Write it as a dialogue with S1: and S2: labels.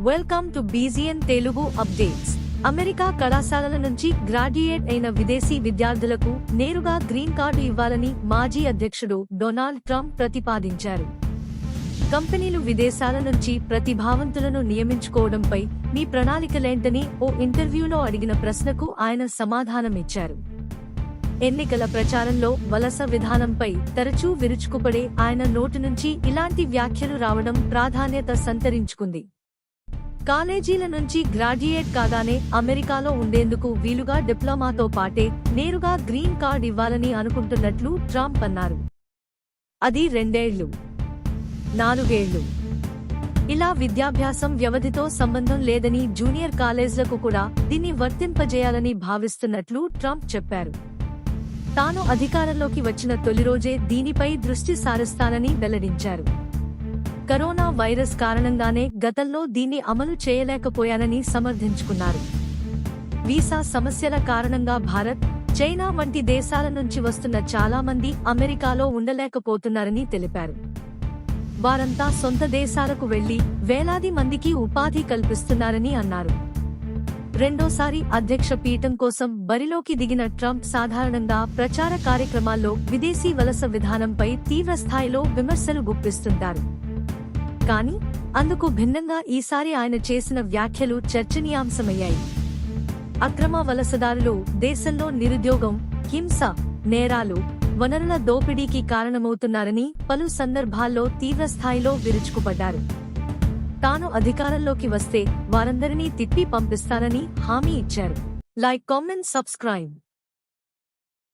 S1: Welcome to బీజియన్ Telugu updates America కళాశాలల నుంచి గ్రాడ్యుయేట్ అయిన విదేశీ విద్యార్థులకు నేరుగా గ్రీన్ కార్డు ఇవ్వాలని మాజీ అధ్యక్షుడు డొనాల్డ్ ట్రంప్ ప్రతిపాదించారు. కంపెనీలు విదేశాల నుంచి ప్రతిభావంతులను నియమించుకోవడంపై మీ ప్రణాళికలేంటని ఓ ఇంటర్వ్యూలో అడిగిన ప్రశ్నకు ఆయన సమాధానమిచ్చారు. ఎన్నికల ప్రచారంలో వలస విధానంపై తరచూ విరుచుకుపడే ఆయన నోటి నుంచి ఇలాంటి వ్యాఖ్యలు రావడం ప్రాధాన్యత సంతరించుకుంది. కాలేజీల నుంచి గ్రాడ్యుయేట్ కాగానే అమెరికాలో ఉండేందుకు వీలుగా డిప్లొమాతో పాటే నేరుగా గ్రీన్ కార్డ్ ఇవ్వాలని అనుకుంటున్నట్లు ట్రంప్ అన్నారు. అది రెండేళ్ళు. నాలుగేళ్ళు. ఇలా విద్యాభ్యాసం వ్యవధితో సంబంధం లేదని జూనియర్ కాలేజ్లకు కూడా దీన్ని వర్తింపజేయాలని భావిస్తున్నట్లు ట్రంప్ చెప్పారు. తాను అధికారంలోకి వచ్చిన తొలి రోజే దీనిపై దృష్టి సారిస్తానని వెల్లడించారు. కరోనా వైరస్ కారణంగానే గతంలో దీన్ని అమలు చేయలేకపోయానని సమర్థించుకున్నారు. వీసా సమస్యల కారణంగా భారత్ చైనా వంటి దేశాల నుంచి వస్తున్న చాలా మంది అమెరికాలో ఉండలేకపోతున్నారని తెలిపారు. వారంతా సొంత దేశాలకు వెళ్ళి వేలాది మందికి ఉపాధి కల్పిస్తున్నారని అన్నారు. రెండోసారి అధ్యక్ష పీఠం కోసం బరిలోకి దిగిన ట్రంప్ సాధారణంగా ప్రచార కార్యక్రమాల్లో విదేశీ వలస విధానంపై తీవ్ర స్థాయిలో విమర్శలు గుప్పిస్తుంటారు. కానీ అందుకు భిన్నంగా ఈసారి ఆయన చేసిన వ్యాఖ్యలు చర్చనీయాంశమయ్యాయి. అక్రమ వలసదారులు దేశంలో నిరుద్యోగం హింస నేరాలు వనరుల దోపిడీకి కారణమవుతున్నారని పలు సందర్భాల్లో తీవ్రస్థాయిలో విరుచుకుపడ్డారు. తాను అధికారంలోకి వస్తే వారందరినీ తిప్పి పంపిస్తానని హామీ ఇచ్చారు. Like comment subscribe.